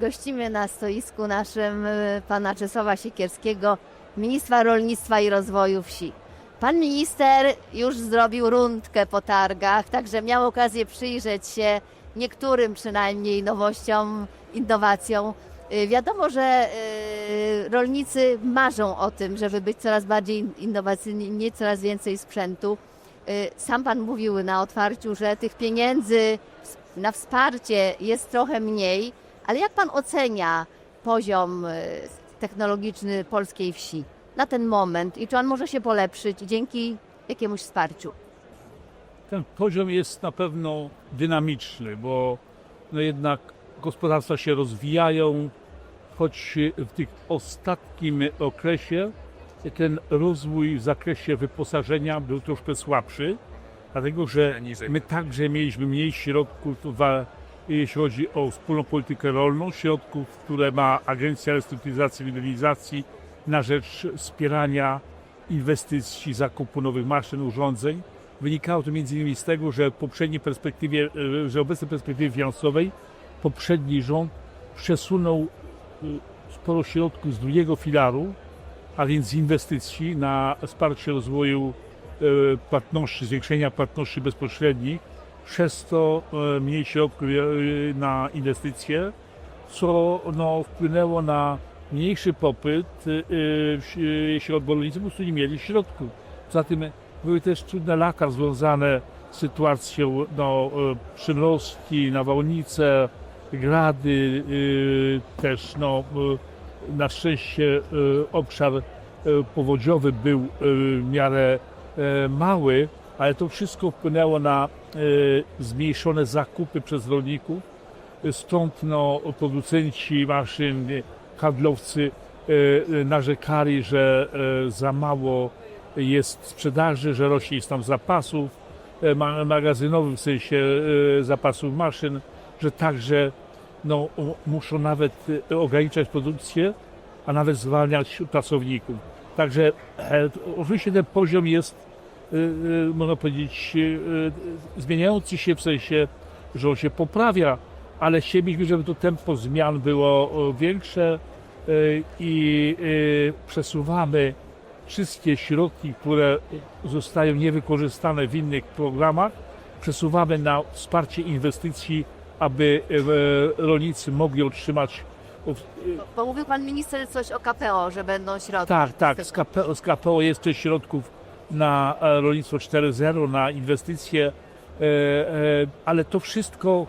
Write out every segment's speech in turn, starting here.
Gościmy na stoisku naszym y, pana Czesława Siekierskiego, ministra rolnictwa i rozwoju wsi. Pan minister już zrobił rundkę po targach, także miał okazję przyjrzeć się niektórym przynajmniej nowościom, innowacjom. Y, Wiadomo, że y, rolnicy marzą o tym, żeby być coraz bardziej innowacyjni, mieć coraz więcej sprzętu. Sam Pan mówił na otwarciu, że tych pieniędzy na wsparcie jest trochę mniej, ale jak Pan ocenia poziom y, technologiczny polskiej wsi na ten moment i czy on może się polepszyć dzięki jakiemuś wsparciu? Ten poziom jest na pewno dynamiczny, bo no jednak gospodarstwa się rozwijają, choć w tym ostatnim okresie ten rozwój w zakresie wyposażenia był troszkę słabszy, dlatego że my także mieliśmy mniej środków, jeśli chodzi o wspólną politykę rolną, środków, które ma Agencja Restrukturyzacji i Modernizacji na rzecz wspierania inwestycji, zakupu nowych maszyn, urządzeń. Wynikało to innymi z tego, że w poprzedniej perspektywie, e, że obecnej perspektywie finansowej poprzedni rząd przesunął e, sporo środków z drugiego filaru, a więc inwestycji na wsparcie rozwoju e, płatności, zwiększenia płatności bezpośrednich, przez to e, mniej środków e, na inwestycje, co no, wpłynęło na mniejszy popyt, e, jeśli chodzi o rolnicy, po prostu nie mieli środków. Poza tym były też trudne lata związane z sytuacją no, przymrozki, nawałnice, grady, też no, na szczęście obszar powodziowy był w miarę mały, ale to wszystko wpłynęło na e, zmniejszone zakupy przez rolników. Stąd no, producenci maszyn, handlowcy e, narzekali, że e, za mało jest sprzedaży, że rośnie jest tam zapasów e, ma- magazynowych, w sensie e, zapasów maszyn, że także no, muszą nawet e, ograniczać produkcję, a nawet zwalniać pracowników. Także e, oczywiście ten poziom jest, e, e, można powiedzieć, e, zmieniający się w sensie, że on się poprawia, ale chcielibyśmy, żeby to tempo zmian było większe i przesuwamy wszystkie środki, które zostają niewykorzystane w innych programach, przesuwamy na wsparcie inwestycji, aby rolnicy mogli otrzymać Bo mówił pan minister coś o KPO, że będą środki. tak, tak. Z KPO, z KPO jest też środków na e, rolnictwo 4.0, na inwestycje, e, e, ale to wszystko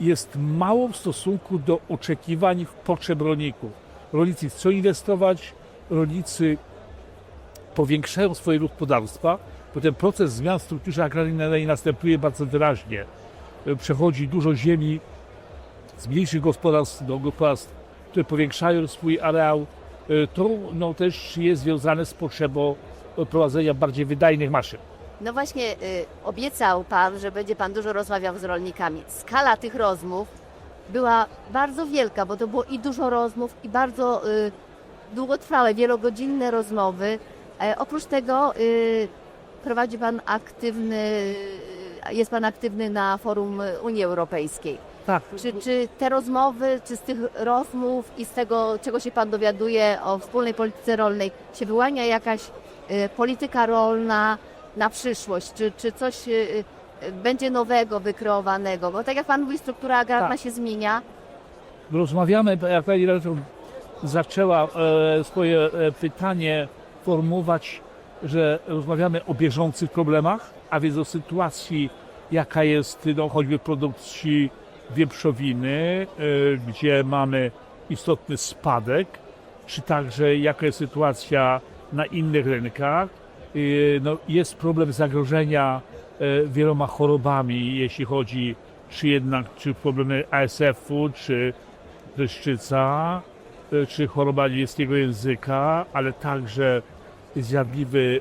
jest mało w stosunku do oczekiwań, potrzeb rolników. Rolnicy chcą inwestować, rolnicy powiększają swoje gospodarstwa, bo ten proces zmian w strukturze agrarnej następuje bardzo wyraźnie. Przechodzi dużo ziemi z mniejszych gospodarstw do gospodarstw, które powiększają swój areał. To no, też jest związane z potrzebą prowadzenia bardziej wydajnych maszyn. No właśnie, y, obiecał pan, że będzie pan dużo rozmawiał z rolnikami. Skala tych rozmów była bardzo wielka, bo to było i dużo rozmów, i bardzo y, długotrwałe, wielogodzinne rozmowy. E, oprócz tego y, prowadzi pan aktywny, y, jest pan aktywny na forum Unii Europejskiej. Tak, Czy, czy te rozmowy, czy z tych rozmów i z tego, czego się Pan dowiaduje o wspólnej polityce rolnej, się wyłania jakaś polityka rolna na przyszłość? Czy, czy coś y, y, będzie nowego, wykreowanego? Bo tak jak Pan mówi, struktura agrarna Tak. się zmienia. rozmawiamy, jak pani redaktor zaczęła e, swoje e, pytanie formułować, że rozmawiamy o bieżących problemach, a więc o sytuacji, jaka jest no, choćby produkcji wieprzowiny, e, gdzie mamy istotny spadek, czy także jaka jest sytuacja na innych rynkach. E, No, jest problem zagrożenia e, wieloma chorobami, jeśli chodzi czy jednak czy problemy ASF-u, czy pryszczyca, e, czy choroba niebieskiego języka, ale także zjadliwy,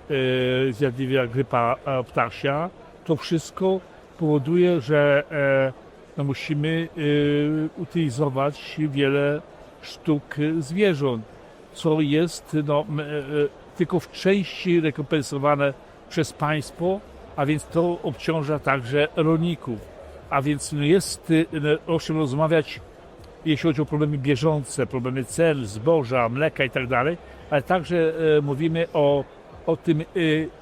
e, zjadliwa grypa ptasia. To wszystko powoduje, że no musimy utylizować wiele sztuk zwierząt, co jest no, tylko w części rekompensowane przez państwo, a więc to obciąża także rolników. A więc no, jest y, o czym rozmawiać jeśli chodzi o problemy bieżące, problemy cen, zboża, mleka i tak ale także e, mówimy o, o tym e,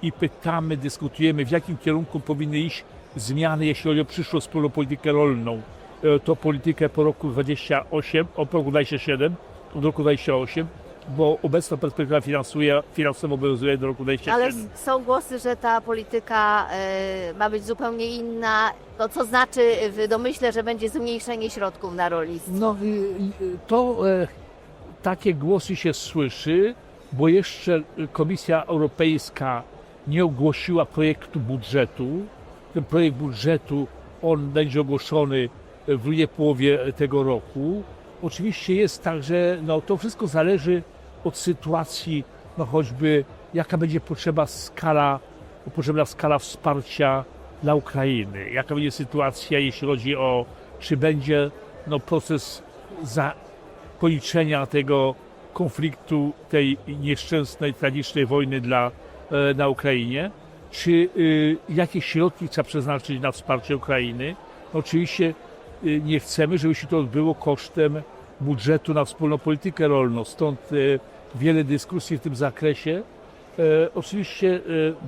i pytamy, dyskutujemy, w jakim kierunku powinny iść zmiany, jeśli chodzi o przyszłą wspólną politykę rolną. E, to politykę po roku 28, o po roku 27, od roku 28, bo obecna perspektywa finansuje, finansowa obowiązuje do roku 27. Ale są głosy, że ta polityka e, ma być zupełnie inna, to co znaczy w domyśle, że będzie zmniejszenie środków na rolnictwo. No y, y, to e, takie głosy się słyszy, bo jeszcze Komisja Europejska nie ogłosiła projektu budżetu. Ten projekt budżetu on będzie ogłoszony w drugiej połowie tego roku. Oczywiście jest tak, że no, to wszystko zależy od sytuacji, no choćby jaka będzie potrzeba skala, potrzebna skala wsparcia dla Ukrainy, jaka będzie sytuacja, jeśli chodzi o, czy będzie no, proces zakończenia tego konfliktu, tej nieszczęsnej, tragicznej wojny dla, e, na Ukrainie, czy y, jakie środki trzeba przeznaczyć na wsparcie Ukrainy. No, oczywiście y, nie chcemy, żeby się to odbyło kosztem budżetu na wspólną politykę rolną, stąd y, wiele dyskusji w tym zakresie. E, oczywiście e,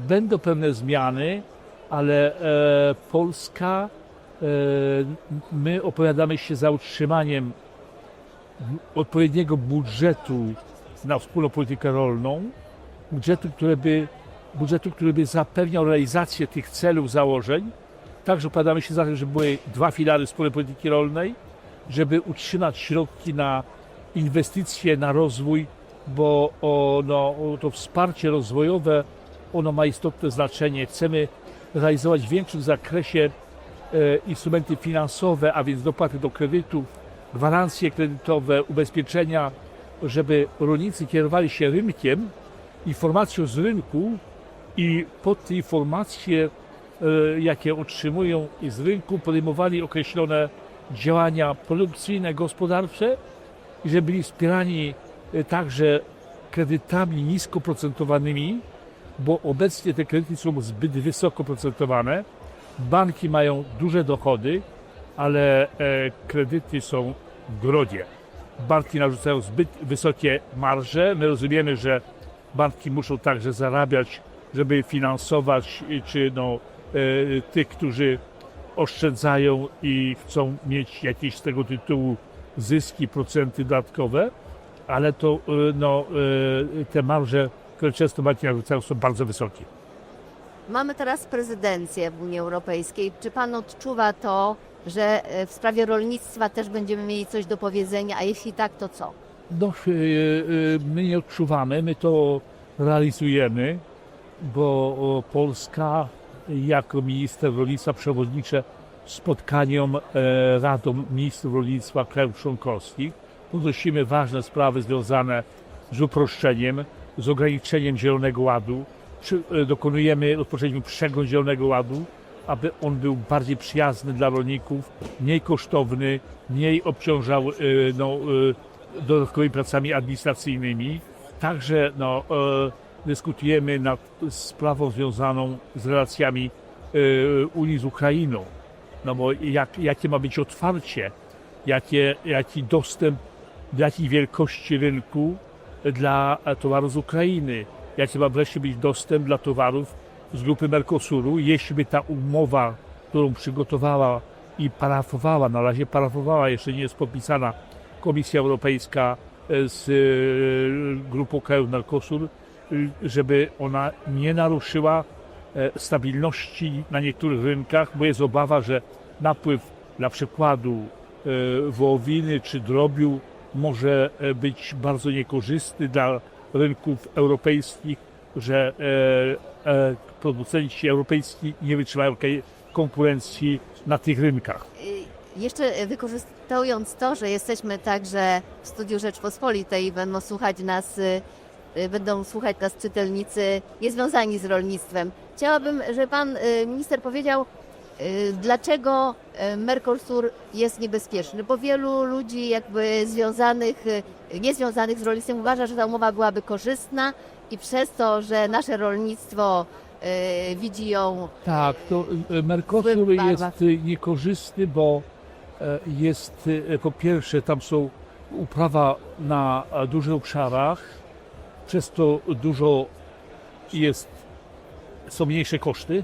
będą pewne zmiany, ale e, Polska, e, my opowiadamy się za utrzymaniem odpowiedniego budżetu na wspólną politykę rolną, budżetu, który by, budżetu, który by zapewniał realizację tych celów, założeń. Także opowiadamy się za tym, żeby były dwa filary wspólnej polityki rolnej, żeby utrzymać środki na inwestycje, na rozwój, bo ono, to wsparcie rozwojowe ono ma istotne znaczenie. Chcemy realizować w większym zakresie e, instrumenty finansowe, a więc dopłaty do kredytów, gwarancje kredytowe, ubezpieczenia, żeby rolnicy kierowali się rynkiem, informacją z rynku i pod te informacje, e, jakie otrzymują z rynku, podejmowali określone działania produkcyjne, gospodarcze i że byli wspierani e, także kredytami niskoprocentowanymi, bo obecnie te kredyty są zbyt wysoko procentowane. Banki mają duże dochody, ale e, kredyty są grodzie. Banki narzucają zbyt wysokie marże. My rozumiemy, że banki muszą także zarabiać, żeby finansować czy no, e, tych, którzy oszczędzają i chcą mieć jakieś z tego tytułu zyski, procenty dodatkowe, ale to y, no, y, te marże, które często banki narzucają, są bardzo wysokie. Mamy teraz prezydencję w Unii Europejskiej. Czy pan odczuwa to, że e, w sprawie rolnictwa też będziemy mieli coś do powiedzenia, a jeśli tak, to co? No, y, y, my nie odczuwamy, my to realizujemy, bo Polska jako minister rolnictwa przewodniczę spotkaniom e, Radą Ministrów Rolnictwa krajów członkowskich. Podnosimy ważne sprawy związane z uproszczeniem, z ograniczeniem Zielonego Ładu. E, dokonujemy, rozpoczęliśmy przegląd Zielonego Ładu, aby on był bardziej przyjazny dla rolników, mniej kosztowny, mniej obciążał e, no, dodatkowymi pracami administracyjnymi. Także no, dyskutujemy nad sprawą związaną z relacjami e, Unii z Ukrainą. No bo jak, jakie ma być otwarcie, jakie, jaki dostęp do jakiej wielkości rynku dla towarów z Ukrainy, jaki ma wreszcie być dostęp dla towarów z grupy Mercosuru, jeśli by ta umowa, którą przygotowała i parafowała, na razie parafowała, jeszcze nie jest podpisana Komisja Europejska z e, grupą krajów Mercosur, żeby ona nie naruszyła e, stabilności na niektórych rynkach, bo jest obawa, że napływ dla przykładu e, wołowiny czy drobiu może e, być bardzo niekorzystny dla rynków europejskich, że producenci europejscy nie wytrzymają konkurencji na tych rynkach. Y, Jeszcze wykorzystując to, że jesteśmy także w studiu Rzeczpospolitej i będą słuchać nas, y, y, będą słuchać nas czytelnicy niezwiązani z rolnictwem. Chciałabym, żeby pan y, minister powiedział, y, dlaczego y, Mercosur jest niebezpieczny, bo wielu ludzi jakby związanych, y, niezwiązanych z rolnictwem uważa, że ta umowa byłaby korzystna i przez to, że nasze rolnictwo y, widzi ją Tak, to Mercosur jest niekorzystny, bo e, jest po pierwsze tam są uprawa na dużych obszarach, przez to dużo jest, są mniejsze koszty,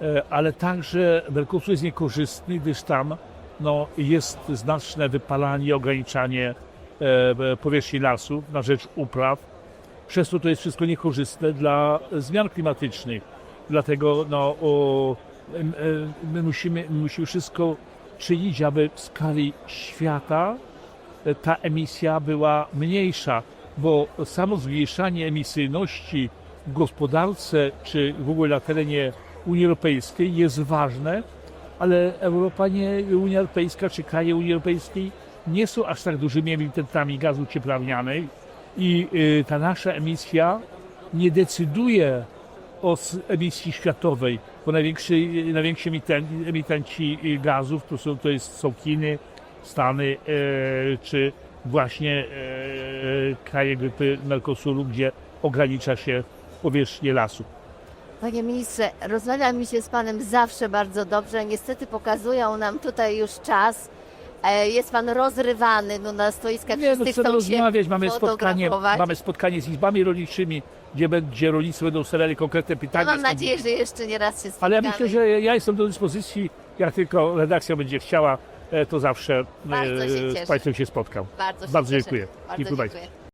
e, ale także Mercosur jest niekorzystny, gdyż tam no, jest znaczne wypalanie, ograniczanie e, powierzchni lasów na rzecz upraw. Przez to to jest wszystko niekorzystne dla zmian klimatycznych. Dlatego no, o, e, my musimy, my musimy wszystko czynić, aby w skali świata ta emisja była mniejsza, bo samo zmniejszanie emisyjności w gospodarce czy w ogóle na terenie Unii Europejskiej jest ważne, ale Europa nie, Unia Europejska czy kraje Unii Europejskiej nie są aż tak dużymi emitentami gazu cieplarnianych i y, ta nasza emisja nie decyduje o emisji światowej, bo największy, najwięksi emiten- emitenci y, gazów to są, to jest, są Chiny, Stany y, czy właśnie y, kraje grupy Mercosuru, gdzie ogranicza się powierzchnię lasu. Panie ministrze, rozmawia mi się z panem zawsze bardzo dobrze. Niestety pokazują nam tutaj już czas. E, Jest pan rozrywany no, na stoiskach. Nie, no wszyscy chcemy chcą rozmawiać, mamy spotkanie, mamy spotkanie z izbami rolniczymi, gdzie, będzie, rolnicy będą stawiali konkretne No, pytania. mam nadzieję, że jeszcze nie raz się spotkamy. Ale ja myślę, że ja jestem do dyspozycji, jak tylko redakcja będzie chciała, e, to zawsze Bardzo się e, cieszę. z Państwem się spotkam. Bardzo, się cieszę. dziękuję. Bardzo dziękuję.